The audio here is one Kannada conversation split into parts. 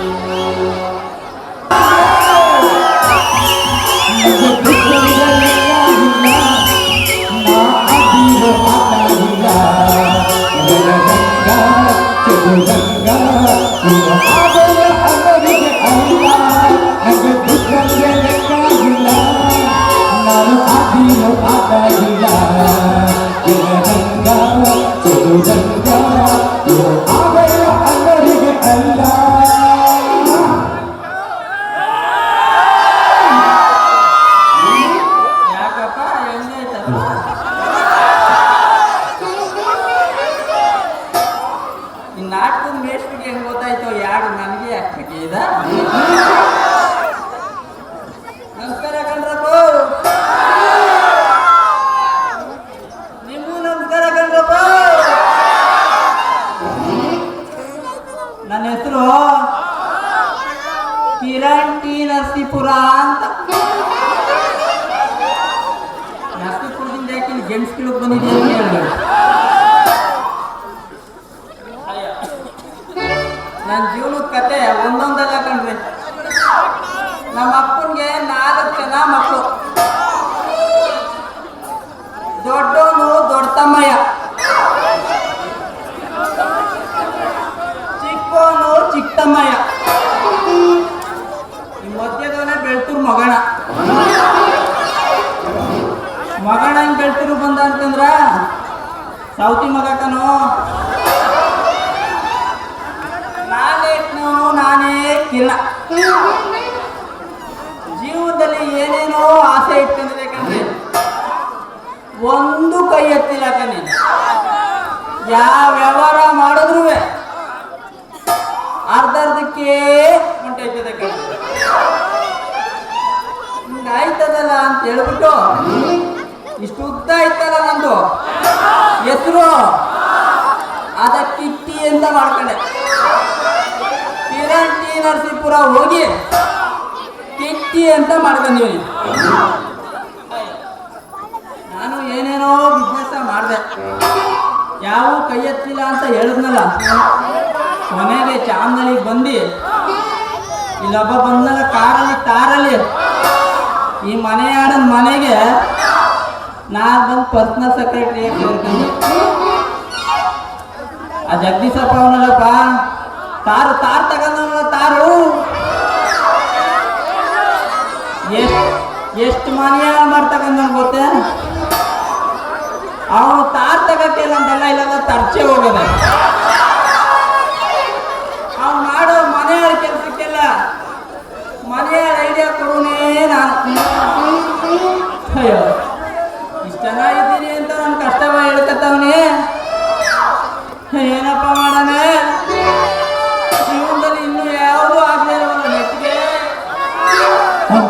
Oh, ಬಂದಿದ್ದೀಯ ಅಂತ ಹೇಳ್ಬೇಡಿ. ನನ್ನ ಜೀವನದ ಕತೆ ಒಂದೊಂದಲ್ಲ ಕಣ್ರಿ ನಮ್ಮ ಅಪ್ಪನಿಗೆ ನಾಲ್ಕು ಜನ ಮಕ್ಕಳು ದೊಡ್ಡವನು ದೊಡ್ಡ ತಮ್ಮಯ್ಯ ಸೌತಿ ಮಗ ಕಣೋ ನಾನೇ ಇಲ್ಲ ನಾನೇ ಕಿಲ್ಲ ಜೀವನದಲ್ಲಿ ಏನೇನೋ ಆಸೆ ಇಟ್ಕೊಂಡಿರ್ಬೇಕಂದ್ರೆ ಒಂದು ಕೈ ಎತ್ತಿಲ್ಲ ಕಣ್ಣಿ ಯಾವ ವ್ಯವಹಾರ ಮಾಡಿದ್ರು ಅರ್ಧ ಅರ್ಧಕ್ಕೆ ಹೊಂಟೈತದೆ ಕಣ್ಣಿ ಹಿಂಗಾಯ್ತದಲ್ಲ ಅಂತ ಹೇಳ್ಬಿಟ್ಟು ಇಷ್ಟು ಉದ್ದ ಆಯ್ತಲ್ಲ ನಂದು. ಹೆಸರು ಅದಕ್ಕಿಟ್ಟಿ ಅಂತ ಮಾಡ್ಕೊಂಡೆ. ಕಿರಣ್ ಟಿ ನರಸೀಪುರ ಹೋಗಿ ಕಿಟ್ಟಿ ಅಂತ ಮಾಡ್ಕೊಂಡಿವಿ ನಾನು ಏನೇನೋ ಬಿಸ್ನೆಸ್ ಮಾಡಿದೆ. ಯಾವ ಕೈ ಎತ್ತಿಲ್ಲ ಅಂತ ಹೇಳಿದ್ನಲ್ಲ. ಕೊನೆಗೆ ಚಾಮನಲ್ಲಿಗೆ ಬಂದು, ಇಲ್ಲೊಬ್ಬ ಬಂದ್ನಲ್ಲ ಕಾರಲ್ಲಿ, ತಾರಲ್ಲಿ. ಈ ಮನೆ ಮನೆಗೆ ನಾ ನನ್ನ ಪರ್ಸ್ನಲ್ ಸೆಕ್ರೆಟರಿ ಆ ಜಗದೀಶಪ್ಪ ಅವನಲ್ಲಪ್ಪ. ತಾರು ತಾರು ತಗೊಂಡವನಲ್ಲ ತಾರು. ಎಷ್ಟು ಎಷ್ಟು ಮನೆ ಮಾಡಿ ಗೊತ್ತೆ ಗೊತ್ತೇ? ಅವನು ತಾರ್ ತಗಕ್ಕಿಲ್ಲ ಅಂತೆಲ್ಲ ಇಲ್ಲ ತರ್ಚೆ ಹೋಗದೆ.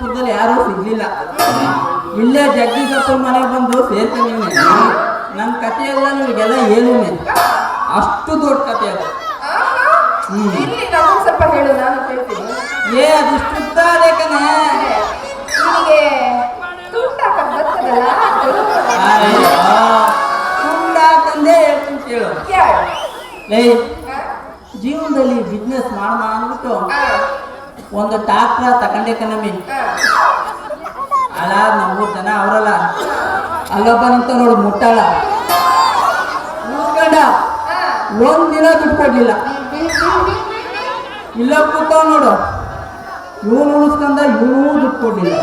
ಟಿ ಯಾರು ಸಿಗ್ಲಿಲ್ಲ. ಇಲ್ಲೇ ಜಗದೀಶಪ್ಪನ ಮನೆಗೆ ಬಂದು ಸೇರ್ತೀನಿ ನನ್ನ ಕಥೆ ಎಲ್ಲ ನಿಮಗೆಲ್ಲ ಏನು ಅಷ್ಟು ದೊಡ್ಡ ಕಥೆ ಅದು. ಸ್ವಲ್ಪ ಹೇಳು ನಾನು ಕೇಳ್ತೀನಿ. ಏ ಅದು ಶುದ್ಧ ಕಣೆ. ನಿನಗೆ ತಂದೆ ಹೇಳ್ತೀನಿ ಕೇಳು. ಲೇ ಜೀವನದಲ್ಲಿ ಬಿಸ್ನೆಸ್ ಮಾಡೋಣ ಅಂದ್ಬಿಟ್ಟು ಒಂದು ಟಾಕ್ರ ತಗೊಂಡೆ ಕಣಮಿ ಅಲ್ಲ ನಮ್ಮೂರು ಜನ ಅವರಲ್ಲ. ಅಲ್ಲೊಬ್ಬ ನಿಂತ ನೋಡು ಮುಟ್ಟಾಳ. ಮುಟ್ಕೊಂಡ. ಒಂದ್ ದಿನ ದುಡ್ಡು ಕೊಡ್ಲಿಲ್ಲ. ಇಲ್ಲ ಕೂತಾವ ನೋಡು. ಇವನು ಉಳಿಸ್ಕೊಂಡ ಇವನು ದುಡ್ಡು ಕೊಡ್ಲಿಲ್ಲ.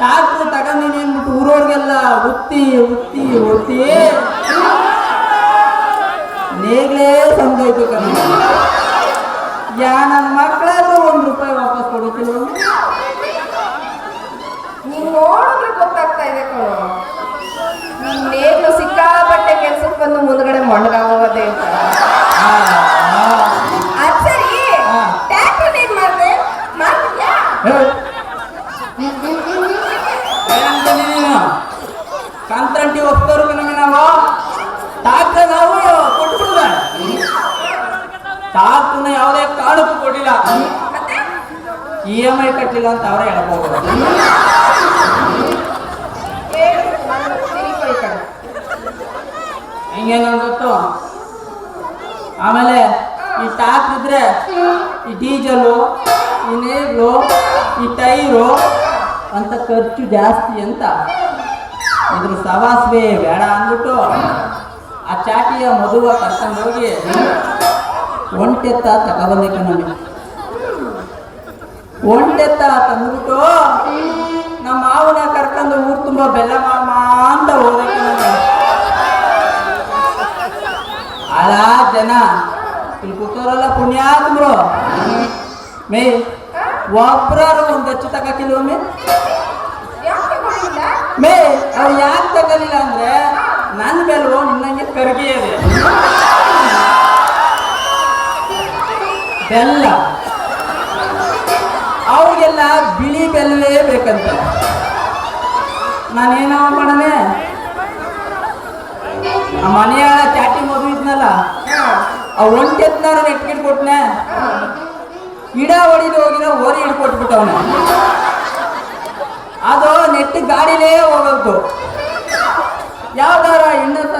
ಟಾಕ್ಟ್ರ್ ತಗೊಂಡಿನಿ ಅಂದ್ಬಿಟ್ಟು ಊರವ್ರಿಗೆಲ್ಲ ಉತ್ತಿ ಉತ್ತಿ ಉತ್ತಿ. ನೇಗ್ಲೇ ಸಂದೋಯ್ತು ಕಣ ಯಾ ನನ್ನ ಮಕ್ಕಳಾದ್ರೂ ಒಂದು ರೂಪಾಯಿ ವಾಪಸ್ ಕೊಡೋಕ್ಕೂ ನೀವು? ನೋಡಿದ್ರೆ ಗೊತ್ತಾಗ್ತಾ ಇದೆ ಕಣೋ. ನೀನೇನು ಸಿಕ್ಕಾಪಟ್ಟೆ ಕೆಲ್ಸಕ್ಕೆ ಬಂದು ಮುಂದ್ಗಡೆ ಮೊಣಗಾಗೋದೇ ಅಂತ. ಅದ್ ಸರಿ. ಹಾ. ಟ್ಯಾಕ್ಟರ್ ಏನ್ ಮಾಡ್ದೆ? ಮಾಡ್ತಿದ್ಯಾ? ಕಾಂತಂಟಿ ಒಪ್ತವ್ರು ನಮಗೆ ನಾವು. ತಾಕ ನಾವು ಕೊಟ್ಬಿಡುದ ತಾಕನ್ನ ಯಾವುದೇ ಕಾರಣಕ್ಕೂ ಕೊಟ್ಟಿಲ್ಲ. ಇ ಎಂ ಐ ಕಟ್ಟಲಿಲ್ಲ ಅಂತ ಅವರೇ ಹೇಳ್ಬೋದು. ಹೇಳು, ನಾನು ತಿರುಗಿ ಈ ಕಡೆ. ಹಿಂಗೆ ಗೊತ್ತು? ಆಮೇಲೆ ಈ ಟಾಕ್ ಇದ್ರೆ ಈ ಡೀಸಲು ಈ ನೀರು ಈ ಟೈರು ಅಂತ ಖರ್ಚು ಜಾಸ್ತಿ ಅಂತ. ಇದ್ರ ಸವಾಸ್ವೇ ಬೇಡ ಅಂದ್ಬಿಟ್ಟು ಆ ಚಾಟಿಯ ಮದುವೆ ಕರ್ಕೊಂಡು ಹೋಗಿ ಒಂಟೆತ್ತ ತಗೊಬಂದಿಕ್ಕೆ ನಮಗೆ. ಒಂಟೆತ್ತ ತಂದ್ಬಿಟ್ಟು ನಮ್ಮ ಮಾವನ ಕರ್ಕೊಂಡು ಊರು ತುಂಬ ಬೆಲ್ಲ ಮಾಮ ಅಂತ ನಮಗೆ ಅಲ್ಲ ಜನ, ಇಲ್ಲಿ ಕೂತವರೆಲ್ಲ ಪುಣ್ಯಾತ್ಮರು. ಮೇ, ಒಬ್ರಾರು ಒಂದು ಹೆಚ್ಚು ಕೊಡ್ಲಿಲ್ಲ? ಮೇ? ಅವ್ರು ಯಾಕೆ ತಗಲಿಲ್ಲ ಅಂದ್ರೆ ನನ್ನ ಬೆಲ್ವು ನಿನ್ನಂಗೆ ಕರ್ಗಿಯದೆ ಬೆಲ್ಲ. ಅವ್ರಿಗೆಲ್ಲ ಬಿಳಿ ಬೆಲ್ಲವೇ ಬೇಕಂತ. ನಾನೇನೋ ಮಾಡನೆ? ಆ ಮನೆಯ ಚಾಟಿ ಮಗು ಇದ್ನಲ್ಲ, ಆ ಒಂಟೆತ್ನಾರ ನೆಟ್ಕಿಟ್ ಕೊಟ್ನೆ. ಗಿಡ ಹೊಡಿದು ಹೋಗಿರೋ ಓರಿ ಹಿಡ್ಕೊಟ್ಬಿಟ್ಟವನೆ. ಅದು ನೆಟ್ಟಿ ಗಾಡಿಲೇ ಹೋಗೋದು ಯಾವ್ದಾರ ಹೆಣ್ಣತ್ತ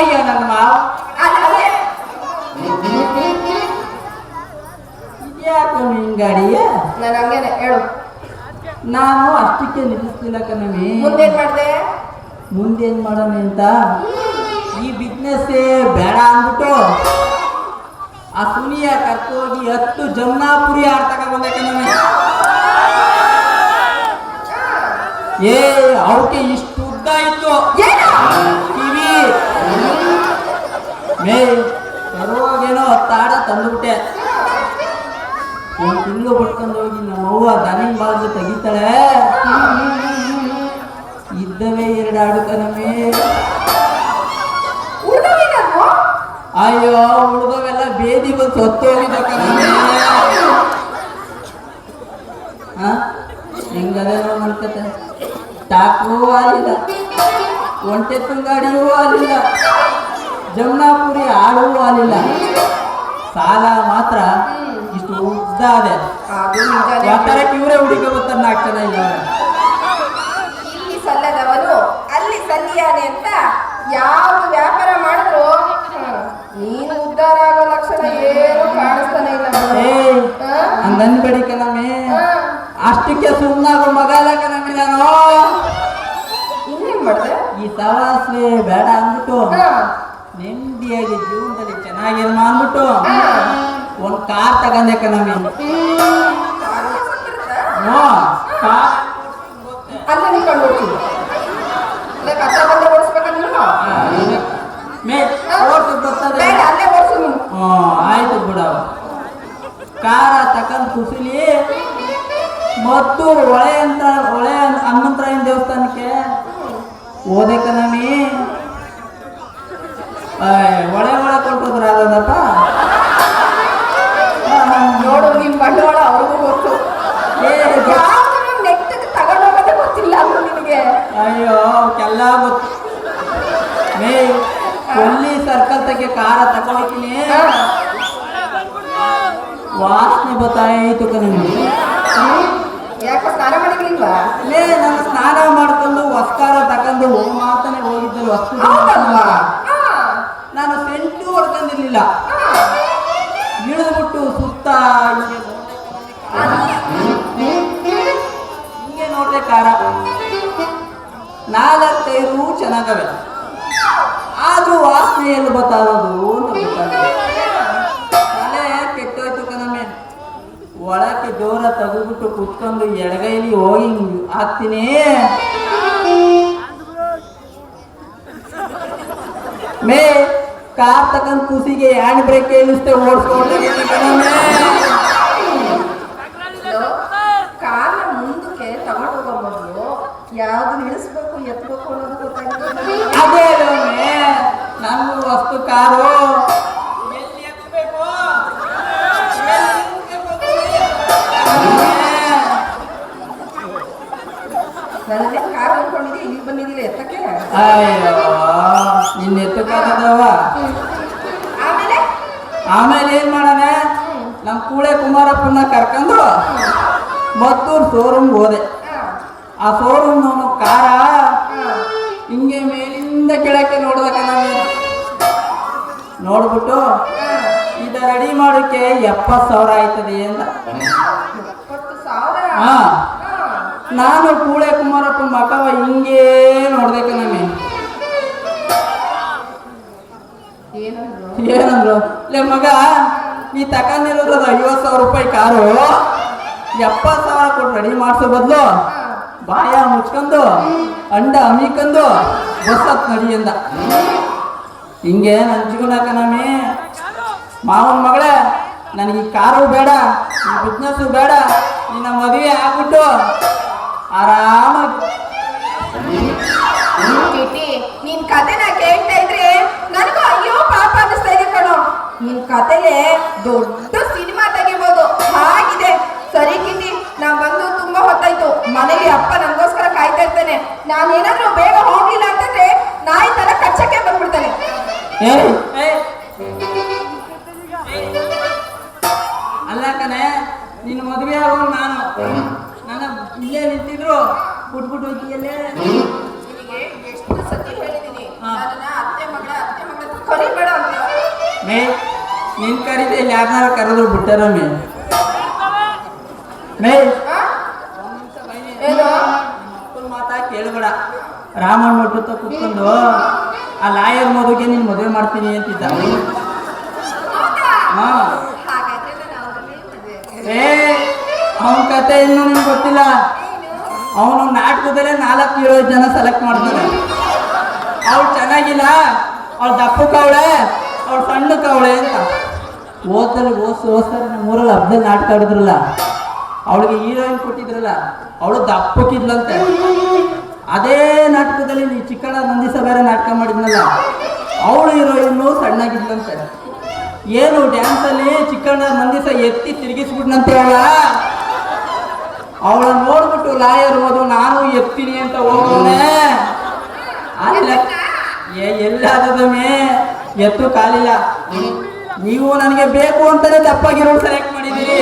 ಅಯ್ಯೋ ನನ್ನ ಮಾವ ಅದೇ ಇದ್ಯಾಕೋ ಹಿಂಗಾಡಿಯ ನಾನು ಹಂಗೇನೆ ಹೇಳು ನಾನು ಅಷ್ಟಕ್ಕೆ ನಿಲ್ಲಿಸ್ಲಿಲ್ಲ ಕಣಮಿ ಮುಂದೇನ್ ಮಾಡ್ದೆ ಮುಂದೇನ್ ಮಾಡೋಣ ಅಂತ ಈ ಬಿಸ್ನೆಸ್ಸೇ ಬೇಡ ಅಂದ್ಬಿಟ್ಟು ಆ ಸುನಿಯ ಕರ್ಕೋಗಿ ಹತ್ತು ಜಮ್ನಾಪುರಿ ಆಡ್ತಕ ಬಂದೆ ಕಣಮಿ ಏ ಅವಕ್ಕೆ ಇಷ್ಟು ಉದ್ದ ಇತ್ತು ಮೇ ತರುವಾಗೇನೋ ಹತ್ತಾಡ ತಂದುಬಿಟ್ಟೆ. ಒಂದು ತಿಂಗಳು ಬಿಟ್ಕೊಂಡು ಹೋಗಿ ನಮ್ಮ ಅವ್ವ ದನಿನ ಬಾಜು ತೆಗಿತಾಳೆ? ಇದ್ದವೇ ಎರಡು ಆಡು ಕಣಮೇ ಉಳ್ದವೇನದು ಅಯ್ಯೋ ಹುಡುಗವೆಲ್ಲ ಬೇದಿ ಬಂದು ಸೊತ್ತು ಕಣಮೇ ಹಾ ಹೆಂಗದ ಅನ್ಕತೆ ಟಾಕ್ರೂ ಆಗಿಲ್ಲ ಒಂಟೆ ತುಂಗಾಡಿಯೂ ಆಲಿಲ್ಲ ಜಮ್ನಾಪುರಿ ಆಡೂ ಆಲಿಲ್ಲ ಸಾಲ ಮಾತ್ರ ಇಷ್ಟು ಉದ್ದ ಅದೇ ಯಾಕಂದ್ರೆ ಇವರೇ ಹುಡುಗ ಬರ್ತಾರೆ ನಾಲ್ಕು ಜನ ಇಲ್ಲ ಇಲ್ಲಿ ಸಲ್ಲದವನು ಅಲ್ಲಿ ಸಲ್ಲಿಯಾನೆ ಅಂತ ಯಾವ ವ್ಯಾಪಾರ ಮಾಡಿದ್ರು? ನೀನು ಉದ್ಧಾರ ಆಗೋ ಲಕ್ಷಣ ಏನು ಕಾಣಿಸ್ತಾನೆ ಇಲ್ಲ ಬಿಡು. ಏ ಹಾ? ಹಂಗನ್ಬೇಡಿ ಕಣಮೆ ಹಾ. ಅಷ್ಟಕ್ಕೆ ಸುಮ್ಮನಾಗೋ ಮಗ ಅಲ್ಲ ಕಣಮೆ ನಾನು ಇನ್ನೇನ್ ಮಾಡ್ದೆ? ಈ ಸವಾಸ್ಲಿ ಬೇಡ ಅಂದ್ಬಿಟ್ಟು. ನೆಮ್ಮದಿಯಾಗಿ ಜೀವನದಲ್ಲಿ ಚೆನ್ನಾಗಿರೋ ಅಂದ್ಬಿಟ್ಟು ಒಂದು ಕಾರ್ ತಗೊಂಡೆ? ಹ್ಞೂ ಕಾರ್ ಅಲ್ಲೇ ಅಲ್ಲೇ ಮೇ ಬರ್ತದೆ ಅಲ್ಲೇ ಓಡಿಸು ನೀನು. ಹ್ಞೂ ಆಯ್ತು ಬಿಡ. ಕಾರ ತಕ್ಕಂತ ಕುಸಿಲಿ. ಮತ್ತು ಹೊಳೆ ಅಂತ ಹೊಳೆ ಹನುಮಂತರಾಯನ ದೇವಸ್ಥಾನಕ್ಕೆ? ಹೋದೆ ಕಣಮಿ ಹೊಳೆ ಒಳ ಕೊಟ್ಟೋದ್ರ ಅದಪ್ಪ ನೋಡು ನಿನ್ ಬಂಡವಾಳ ಅವ್ರಿಗೂ ಗೊತ್ತು. ನೆಟ್ಟಿಗೆ ತಗೊಂಡೋಗೋದೇ ಗೊತ್ತಿಲ್ಲ ನಿನಗೆ ಅಯ್ಯೋ ಅವಕ್ಕೆಲ್ಲ ಗೊತ್ತು. ಮೇ ಕೊಲ್ಲಿ ಸರ್ಕಲ್ ತಗೆ ಕಾರ ತಗೊಳಕಿನಿ. ವಾಸನೆ ಬತ್ತಾಯ್ತು ಕಣಮಿ ಯಾಕೆ ಸ್ನಾನ ಮಾಡಿರ್ಲಿಲ್ವಾ? ಲೇ ನಾನು ಸ್ನಾನ ಮಾಡ್ಕೊಂಡು ವಸ್ಕಾರ ತಕೊಂಡು ಮಾತನೇ ಮಾತಾನೆ ಹೋಗಿದ್ದಲ್ಲಿ ವಸ್ತು ಹಾ. ಇಳಿದ್ಬಿಟ್ಟು ಸುತ್ತ ಹಿಂಗೆ ನೋಡ್ರೆ ಕಾರ. ನಾಲ್ಕೈದು ಚೆನ್ನಾಗವೆ. ಆದ್ರೂ ವಾಸನೆ ಎಲ್ಲಿ ಬರ್ತಾ ಇರೋದು ಅಂತ ಗೊತ್ತಾಗಲ್ಲ ತಲೆ ಕೆಟ್ಟೋಯ್ತು ಕಣಮ್ಮೆ. ಒಳಕ್ಕೆ ಜೋರ ತೆಗೆದ್ಬಿಟ್ಟು ಕುತ್ಕೊಂಡು ಎಡಗೈಲಿ ಹಿಂಗ್ ಹಾಕ್ತೀನಿ. ಮೇ ಕಾರ್ ತಕೊಂಡ್ ಕೂಸಿಗೆ ಹ್ಯಾಂಡ್ ಬ್ರೇಕ್ ಇಳಿಸ್ತೆ ಓಡಿಸ್ಕೊಂಡೆ. ಕಾರ್ನ ಮುಂದಕ್ಕೆ ತಗೊಂಡು ಹೋಗೋ ಮೊದಲು ಯಾವ್ದು ಇಳಿಸ್ಬೇಕು ಎತ್ಬೇಕು ಅನ್ನೋದು ಗೊತ್ತಾಗಿಲ್ಲ ಅದೇ ವಸ್ತು ಕಾರು. ಎಲ್ಲಿ ಎತ್ತಬೇಕು? ಎಲ್ಲಿ ನನಗೆ ಕಾರ್ ಅನ್ಕೊಂಡಿದ್ದೆ ಇಲ್ಲಿ ಬಂದಿದ್ದಿಲ್ಲ ಎತ್ತಕ್ಕೆ? ಅಯ್ಯೋ. ನಿನ್ನ ಎತ್ತಕ್ಕಾಗದವ ಆಮೇಲೆ? ಏನ್ ಮಾಡೋಣ? ನಮ್ ಕೂಳೆ ಕುಮಾರಪ್ಪನ ಕರ್ಕೊಂಡು ಮತ್ತೂರ್ ಶೋರೂಮ್ ಹೋದೆ. ಆ ಶೋರೂಮ್ ಅವನು ಕಾರ ಹಿಂಗೇ ಮೇಲಿಂದ ಕೆಳಕ್ಕೆ ನೋಡ್ದಕ ನಾನು ನೋಡ್ಬಿಟ್ಟು ಇದ ರೆಡಿ ಮಾಡೋಕೆ ಎಪ್ಪತ್ತು ಸಾವಿರ ಆಯ್ತದೆ ಅಂತ. ಹಾ. ನಾನು ಕೂಳೆ ಕುಮಾರಪ್ಪ ಮಕವ ಹಿಂಗೇ ನೋಡ್ದಕ್ಕೆ ಕಣಮ್ಮೆ ಏನಂದ್ರು? ಲೇ ಮಗ, ನೀ ತಕೊಂಡಿರೋದು ಐವತ್ತು ಸಾವಿರ ರೂಪಾಯಿ ಕಾರು, ಎಪ್ಪತ್ತು ಸಾವಿರ ಕೊಟ್ಟು ರೆಡಿ ಮಾಡ್ಸೋ ಬದಲು. ಬಾಯ ಮುಚ್ಕೊಂಡು, ಅಂಡ ಅಮಿಕಂದು ಬಸ್ ಹತ್ ನಡಿ ಅಂದ ಹಿಂಗೆ ನನ್ನ ಜೀವನ ಕಣಮಿ ಮಾವನ ಮಗಳೇ, ನನಗೆ ಈ ಕಾರು ಬೇಡ, ಈ ಬಿಸ್ನೆಸ್ಸು ಬೇಡ, ನಿನ್ನ ಮದುವೆ ಆಗ್ಬಿಟ್ಟು ಆರಾಮಾಗಿ. ನಿನ್ ಕತೆನ ಕೇಳ್ತಾ ನಿನ್ ಕತೆಲೆ ದೊಡ್ಡ ಸಿನಿಮಾ ತೆಗಿಬೋದು. ಹಾಗಿದೆ. ಸರಿ ಕಿಟಿ ನಾ ಬಂದು ತುಂಬಾ ಹೊತ್ತಾಯ್ತು. ಮನೆಯಲ್ಲಿ ಅಪ್ಪ ನನಗೋಸ್ಕರ ಕಾಯ್ತಾ ಇರ್ತಾನೆ. ನಾನೇನಾದ್ರೂ ಬೇಗ ಹೋಗ್ಲಿಲ್ಲ ಅಂತಂದ್ರೆ ನಾಯಿ ತರ ಕಚ್ಚಕ್ಕೆ ಬಂದ್ಬಿಡ್ತಾನೆ. ಯಾರನ್ನಾರ ಕರೆದ್ರು ಬಿಟ್ಟಾರ ಮೇ. ಮಾತಾ ಕೇಳಬೇಡ. ರಾಮಣ್ಣ ಮಟ್ಟತ್ತ ಕುತ್ಕೊಂಡು ಆ ಲಾಯರ್ ಮದುವೆಗೆ ನೀನ್ ಮದುವೆ ಮಾಡ್ತೀನಿ ಅಂತಿದ್ದ. ಮದ್ವೆ ಏ ಅವನ ಕತೆ ಇನ್ನೂ ನಿಮ್ಗೆ ಗೊತ್ತಿಲ್ಲ? ಅವನು ನಾಟಕದಲ್ಲೇ ನಾಲ್ಕು ಏಳು ಜನ ಸೆಲೆಕ್ಟ್ ಮಾಡ್ತಾನೆ. ಅವ್ಳು ಚೆನ್ನಾಗಿಲ್ಲ. ಅವ್ಳು ದಪ್ಪು ಕವಳೆ ಅವ್ಳು ಸಣ್ಣ ಕವಳೆ ಅಂತ. ಓದ್ದಲ್ಲಿ ಓಸ್ ಓದ್ತಾರೆ ನಮ್ಮ ಊರಲ್ಲಿ. ನಾಟಕ ಆಡಿದ್ರಲ್ಲ. ಅವಳಿಗೆ ಹೀರೋಯಿನ್ ಕೊಟ್ಟಿದ್ರಲ್ಲ, ಅವಳು ದಪ್ಪಕ್ಕಿದ್ಲಂತೆ. ಅದೇ ನಾಟಕದಲ್ಲಿ ನೀ ಚಿಕ್ಕಣ ನಂದಿಸ ಬೇರೆ ನಾಟಕ ಮಾಡಿದ್ನಲ್ಲ, ಅವಳು ಹೀರೋಯಿನ್ನು ಸಣ್ಣಗಿದ್ಲಂತೆ. ಏನು ಡ್ಯಾನ್ಸಲ್ಲಿ ಚಿಕ್ಕಣ್ಣ ನಂದಿಸ ಎತ್ತಿ ತಿರುಗಿಸ್ಬಿಟ್ನಂತೆ ಅವಳ? ಅವಳ ನೋಡ್ಬಿಟ್ಟು ಲಾಯರ್ ಹೋದು ನಾನು ಎತ್ತೀನಿ ಅಂತ ಹೋಗೋಣ ಅಲ್ಲ, ಏ ಎಲ್ಲಾದಮೇ ಎತ್ತು ಕಾಲಿಲ್ಲ. ನೀವು ನನಗೆ ಬೇಕು ಅಂತಾನೆ ತಪ್ಪಾಗಿರೋ ಸೆಲೆಕ್ಟ್ ಮಾಡಿದ್ದೀರಿ.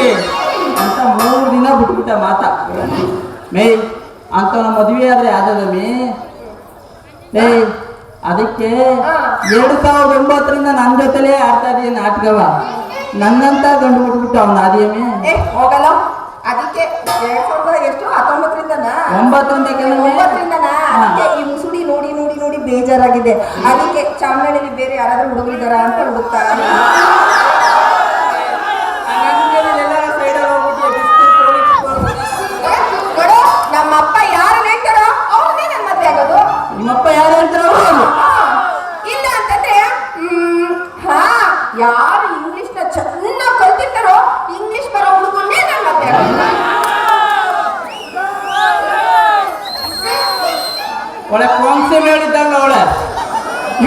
ಅಂತ ಮೂರು ದಿನ ಬಿಟ್ಬಿಟ್ಟ ಮಾತ. ಮೇ ಅಂತ ನಮ್ಮ ಮದುವೆ ಆದ್ರೆ ಆದದಮೇ ಏ ಅದಕ್ಕೆ ಎರಡು ಸಾವಿರದ ಒಂಬತ್ತರಿಂದ ನನ್ನ ಜೊತೆಲೇ ಆಡ್ತಾ ಇದೀಯ ನಾಟಕವ. ನನ್ನಂತ ಗಂಡು ಬಿಟ್ಬಿಟ್ಟು ಅವನ ಆದಿಯಮೇ ಹೋಗಲ್ಲ. ಅದಕ್ಕೆ ಎರಡ್ ಸಾವಿರದ ಎಷ್ಟು? ಹತ್ತೊಂಬತ್ತರಿಂದನಾ? ಒಂಬತ್ತರಿಂದನಾ? ಅದಕ್ಕೆ ಈ ಮುಸುಡಿ ನೋಡಿ ನೋಡಿ ನೋಡಿ ಬೇಜಾರಾಗಿದೆ. ಅದಕ್ಕೆ ಚಾಮರಾಣಿಲಿ ಬೇರೆ ಯಾರಾದ್ರೂ ಹುಡುಗರಿದಾರ ಅಂತ ಹುಡುಕ್ತಾ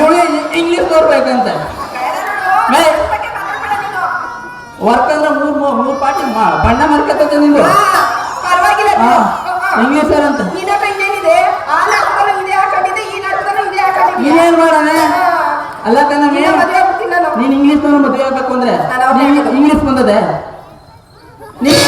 ಇವಳು ಇಂಗ್ಲಿಷ್ ನೋಡ್ಬೇಕಂತ ಮೇ. ವರ್ಕ್ ಅಂದ್ರೆ ಮೂರ್ ಮೂರ್ ಪಾಟಿ ಬಣ್ಣ ಮರ್ಕತ್ತ ನಿಂದು. ಇಂಗ್ಲೀಷ್ ಇಂಗ್ಲಿಷ್ ಅಂತ. ನಿನ್ನ ಮಾಡೋಣ? ಅಲ್ಲ ಕಣ ನಿನ್ನ ಮದುವೆ ಆಗ್ಬಿಡ್ತೀನಿ ನಾನು ಇಂಗ್ಲಿಷ್ ಮದುವೆ ಆಗ್ಬೇಕು ಅಂದ್ರೆ. ಇಂಗ್ಲಿಷ್ ಬಂದದೆ. ನೀನ್